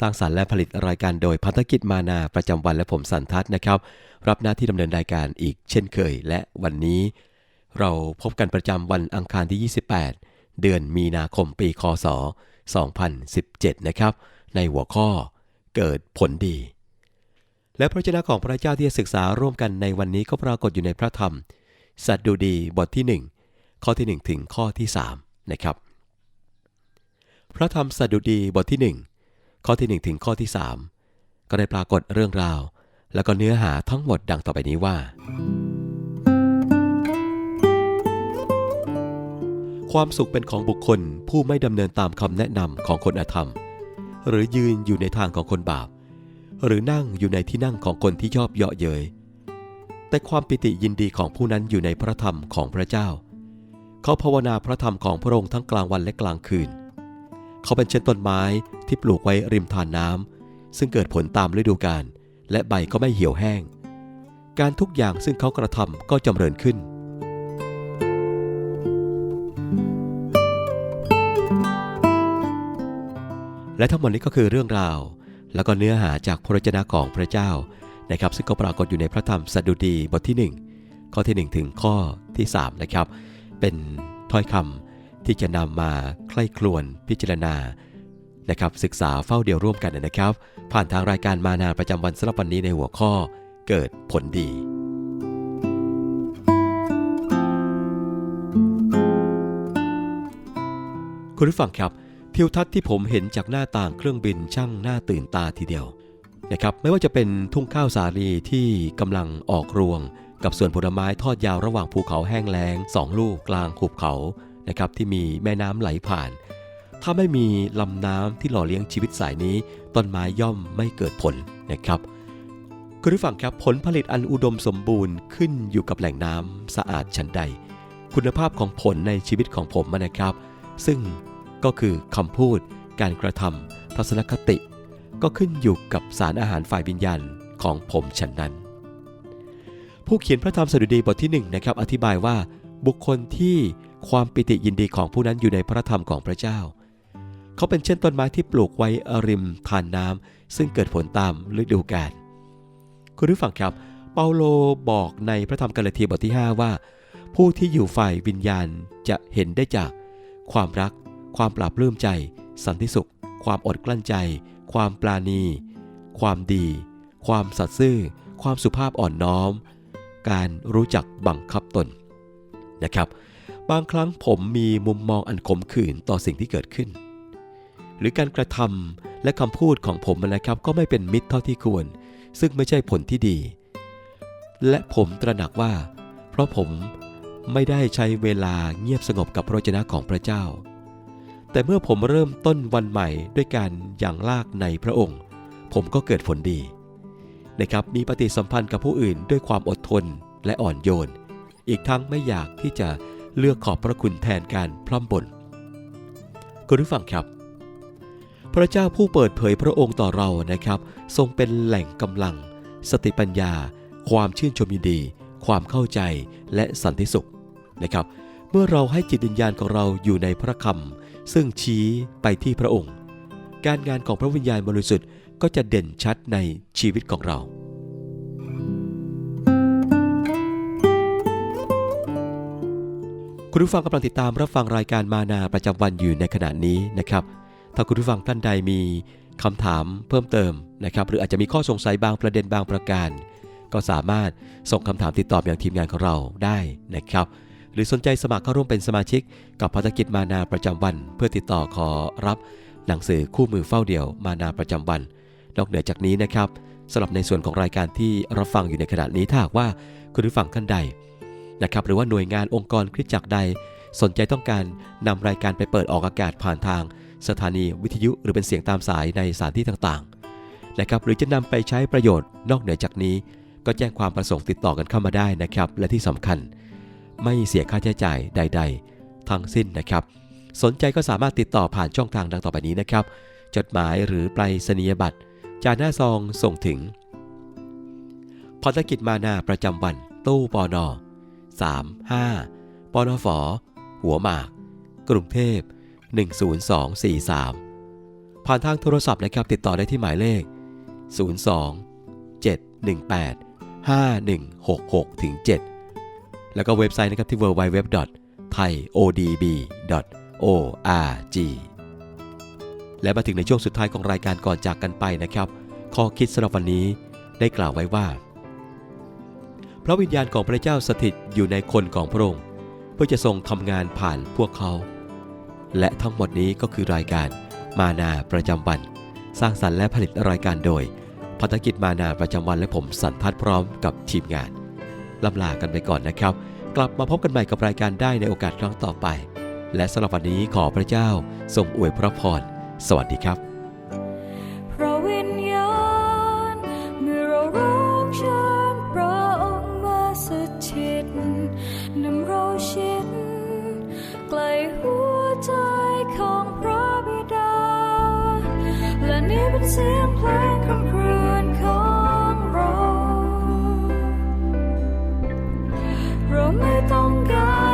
สร้างสรรค์และผลิตรายการโดยพันธกิจมานาประจำวันและผมสันทัศน์นะครับ รับหน้าที่ดำเนินรายการอีกเช่นเคย และวันนี้ เราพบกันประจำวันอังคารที่ 28 เดือนมีนาคมปีคศ 2017 นะครับ ในหัวข้อเกิดผลดี และพระเจ้าของพระเจ้าที่จะศึกษาร่วมกันในวันนี้ก็ปรากฏอยู่ในพระธรรม สัตดุดีบทที่ 1 ข้อที่ 1 ถึงข้อที่ 3 นะครับ พระธรรมสัตดุดีบทที่ 1 ข้อที่ 1 ถึงข้อที่ 3 ก็ได้ปรากฏเรื่องราว แล้วก็เนื้อหาทั้งหมดดังต่อไปนี้ว่า ความสุขเป็นของบุคคลผู้ไม่ดำเนินตามคำแนะนำของคนอธรรม หรือยืนอยู่ในทางของคนบาป หรือนั่งอยู่ในที่นั่งของคนที่ชอบเยาะเย้ยแต่ความปิติยินดีของผู้นั้นอยู่ในพระธรรมของพระเจ้า เขาภาวนาพระธรรมของพระองค์ทั้งกลางวันและกลางคืน เขาเป็นเช่นต้นไม้ ที่ปลูกไว้ริมทานน้ำซึ่งเกิดผลตามฤดูกาลและใบก็ไม่เหี่ยวแห้ง การทุกอย่างซึ่งเขากระทำก็จำเริญขึ้น และทั้งหมดนี้ก็คือเรื่องราว แล้วก็เนื้อหาจากพระวจนะของพระเจ้านะครับ ซึ่งก็ปรากฏอยู่ในพระธรรมสดุดีบทที่ 1 ข้อที่ 1 ถึงข้อที่3นะครับ เป็นถ้อยคำที่จะนำมาใคร่ครวญพิจารณา นะครับศึกษาเฝ้าเดียวร่วมกันนะครับ ผ่านทางรายการมานาประจำวันสำหรับวันนี้ในหัวข้อ เกิดผลดี คุณผู้ฟังครับ ทิวทัศน์ที่ผมเห็นจากหน้าต่างเครื่องบินช่างน่าตื่นตาทีเดียวนะครับไม่ว่าจะเป็นทุ่งข้าวสาลีที่กำลังออกรวง กับสวนผลไม้ทอดยาวระหว่างภูเขาแห้งแล้งสองลูกกลางหุบเขานะครับที่มีแม่น้ำไหลผ่าน ถ้าไม่มีลำน้ำที่หล่อเลี้ยงชีวิตสายนี้ ต้นไม้ย่อมไม่เกิดผลนะครับคุณผู้ฟังครับผลผลิตอันอุดมสมบูรณ์ขึ้นอยู่กับแหล่งน้ำสะอาดชั้นใด คุณภาพของผลในชีวิตของผมนะครับ ซึ่งก็คือคำพูด การกระทำทัศนคติ ก็ขึ้นอยู่กับสารอาหารฝ่ายวิญญาณของผมฉันนั้น ผู้เขียนพระธรรมสดุดีบทที่1นะครับอธิบายว่าบุคคลที่ความปิติยินดีของผู้นั้นอยู่ในพระธรรมของพระเจ้า เขาเป็นเช่นต้นไม้ที่ปลูกไว้ริมทานน้ำซึ่งเกิดผลตามฤดูกาลคุณผู้ฟังครับ เปาโลบอกในพระธรรมกาลาเทียบทที่ 5 ว่า ผู้ที่อยู่ฝ่ายวิญญาณจะเห็นได้จาก ความรัก ความปราบปลื้มใจ สันติสุข ความอดกลั้นใจ ความปราณี ความดี ความสัตย์ซื่อ ความสุภาพอ่อนน้อม การรู้จักบังคับตนนะครับ บางครั้งผมมีมุมมองอันขมขื่นต่อสิ่งที่เกิดขึ้น หรือการกระทำและคำพูดของผมนะครับ ก็ไม่เป็นมิตรเท่าที่ควร ซึ่งไม่ใช่ผลที่ดี และผมตระหนักว่า เพราะผมไม่ได้ใช้เวลาเงียบสงบกับพระวจนะของพระเจ้า แต่เมื่อผมเริ่มต้นวันใหม่ด้วยการอย่างลากในพระองค์ ผมก็เกิดผลดีนะครับมีปฏิสัมพันธ์กับผู้อื่นด้วยความอดทนและอ่อนโยน อีกทั้งไม่อยากที่จะเลือกขอบพระคุณแทนการพร่ำบ่นคุณผู้ฟังครับ พระเจ้าผู้เปิดเผยพระองค์ต่อเรานะครับ ทรงเป็นแหล่งกำลัง สติปัญญา ความชื่นชมยินดี ความเข้าใจและสันติสุขนะครับ เมื่อเราให้จิตวิญญาณของเราอยู่ในพระคำซึ่งชี้ไปที่พระองค์ การงานของพระวิญญาณบริสุทธิ์ก็จะเด่นชัดในชีวิตของเราคุณผู้ฟังกำลังติดตามรับฟังรายการมานาประจำวันอยู่ในขณะนี้นะครับ ถ้าคุณผู้ฟังท่านใดมีคำถามเพิ่มเติมนะครับ หรืออาจจะมีข้อสงสัยบางประเด็นบางประการ ก็สามารถส่งคำถามติดต่ออย่างทีมงานของเราได้นะครับ หรือสนใจสมัครเข้าร่วมเป็นสมาชิก กับภารกิจมานาประจำวัน เพื่อติดต่อขอรับหนังสือคู่มือเฝ้าเดี่ยวมานาประจำวัน นอกเหนือจากนี้นะครับสำหรับในส่วนของรายการที่รับฟังอยู่ในขณะนี้ถ้าหากว่าคุณผู้ฟังท่านใดนะครับหรือว่าหน่วยงานองค์กรคริสตจักรใด สนใจต้องการนำรายการไปเปิดออกอากาศผ่านทาง สถานีวิทยุหรือเป็นเสียงตามสายในสถานที่ต่างๆนะครับหรือจะนำไปใช้ประโยชน์นอกเหนือจากนี้ ก็แจ้งความประสงค์ติดต่อกันเข้ามาได้นะครับ และที่สำคัญ ไม่เสียค่าใช้จ่ายใด ๆ ทั้งสิ้นนะครับ สนใจก็สามารถติดต่อผ่านช่องทางดังต่อไปนี้นะครับ จดหมายหรือไปรษณียบัตรจากหน้าซองส่งถึงภารกิจมานาประจำวัน ตู้ปอนอ35ปอนอฝอหัวหมาก กรุงเทพ 10243 ผ่านทางโทรศัพท์นะครับติดต่อได้ที่หมายเลข 02 718 5166ถึง7แล้วก็เว็บไซต์นะครับที่ www.thaiodb.org และมาถึงในช่วงสุดท้ายของรายการก่อนจากกันไปนะครับ ข้อคิดสำหรับวันนี้ได้กล่าวไว้ว่า พระวิญญาณของพระเจ้าสถิตอยู่ในคนของพระองค์เพื่อจะทรงทำงานผ่านพวกเขา และทั้งหมดนี้ก็คือรายการมานาประจำวัน สร้างสรรค์และผลิตรายการโดยพัฒกิจมานาประจำวันและผมสันทัดพร้อมกับทีมงานลำลากันไปก่อนนะครับ กลับมาพบกันใหม่กับรายการได้ในโอกาสครั้งต่อไป และสำหรับวันนี้ขอพระเจ้าทรงอวยพระพร สวัสดีครับ เราไ